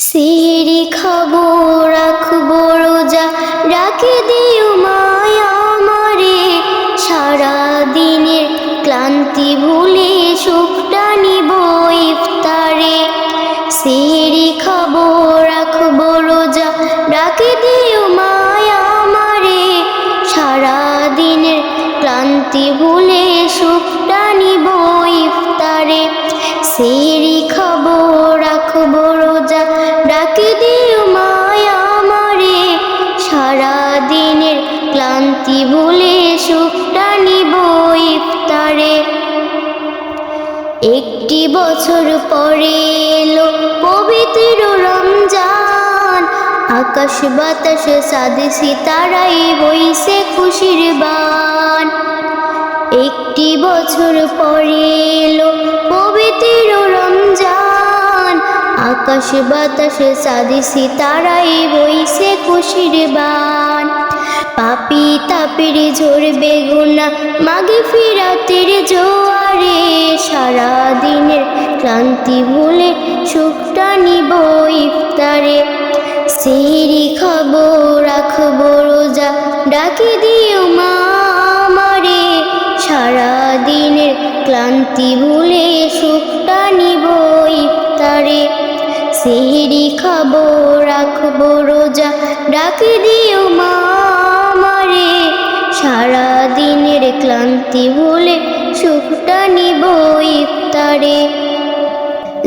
সিঁড়ি খাব রাখব রোজা রাখে দিও মায়া মারে সারা দিনের ক্লান্তি ভুলে সুখটা একটি বছর পরে এলো পবিত্র রমজান। আকাশ বাতাসে সাদে সিতারাই বইছে খুশির বান। একটি বছর পরে এলো পবিত্র রমজান। আকাশ বাতাসে সাদে সিতারাই বইছে খুশির বান। পাপি তাপির ঝরবে গুনা মাগে ফিরাতের জোয়ারে সারা দিনের ক্লান্তি ভুলে সুখটা নিব ইফতারে। সিঁড়ি খাব রাখব রোজা, ডাকি দিও মা আমারে। সারা দিনের ক্লান্তি ভুলে সুখটা নিব ইফতারে। সিঁড়ি খাব রাখব রোজা, ডাকি দিও মা ক্লান্তি ভুলে সুখটা নিব ইফতারে।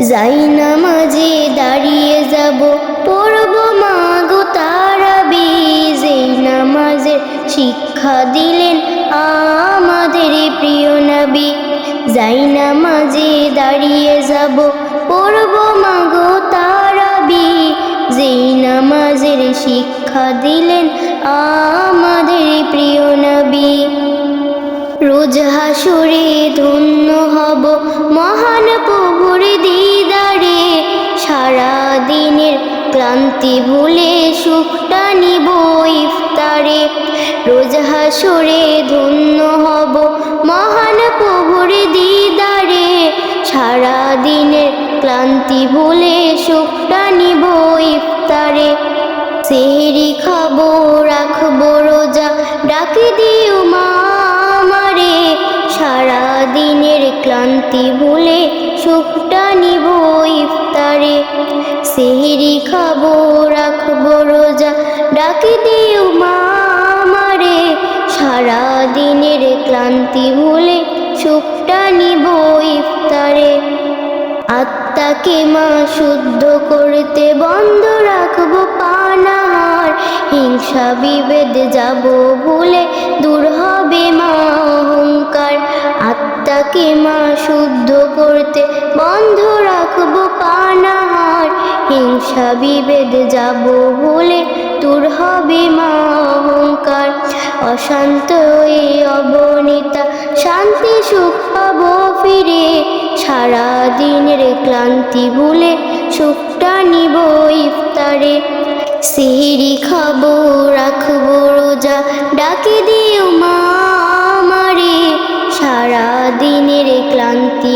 যাই নামাজে দাঁড়িয়ে যাব, পড়ব মাগো তারাবি। যেই নামাজের শিক্ষা দিলেন আমাদের প্রিয় নবী। যাই নামাজে দাঁড়িয়ে যাব, পড়ব মাগো তারাবি। যেই নামাজের শিক্ষা দিলেন আমাদের প্রিয় নবী। রোজ হাসুরে ধন্য হব মহান প্রভুর দিদারে। সারা দিনের ক্লান্তি ভুলে সুখটা নিব ইফতারে। রোজ হাসুরে ধন্য হব মহান প্রভুর দিদারে। সারা দিনের ক্লান্তি ভুলে সুখটা নিব ইফতারে। সেহরি খাব রাখব রোজা, ডাকি দিও দিনের ক্লান্তি ভুলে সুখটা নিব ইফতারে। সেহেরি খাব, রাখব রোজা, ডাকি দিও মা আমারে। সারা দিনের ক্লান্তি ভুলে সুখটা নিব ইফতারে। আত্মাকে মা শুদ্ধ করতে বন্ধ রাখব পানাহার। হিংসা বিভেদ যাব ভুলে দূর হবে মা আত্মাকে মা শুদ্ধ করতে বন্ধ রাখব পানাহার। হিংসা বিভেদ যাব ভুলে দূর হবে মা অহংকার। অশান্ত এই অবনীতা, শান্তি সুখ পাবো ফিরে। সারা দিনের ক্লান্তি ভুলে সুখটা নিব ইফতারে। সিহিরি খাব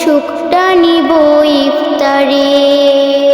সুখটা নিব ইফতারে।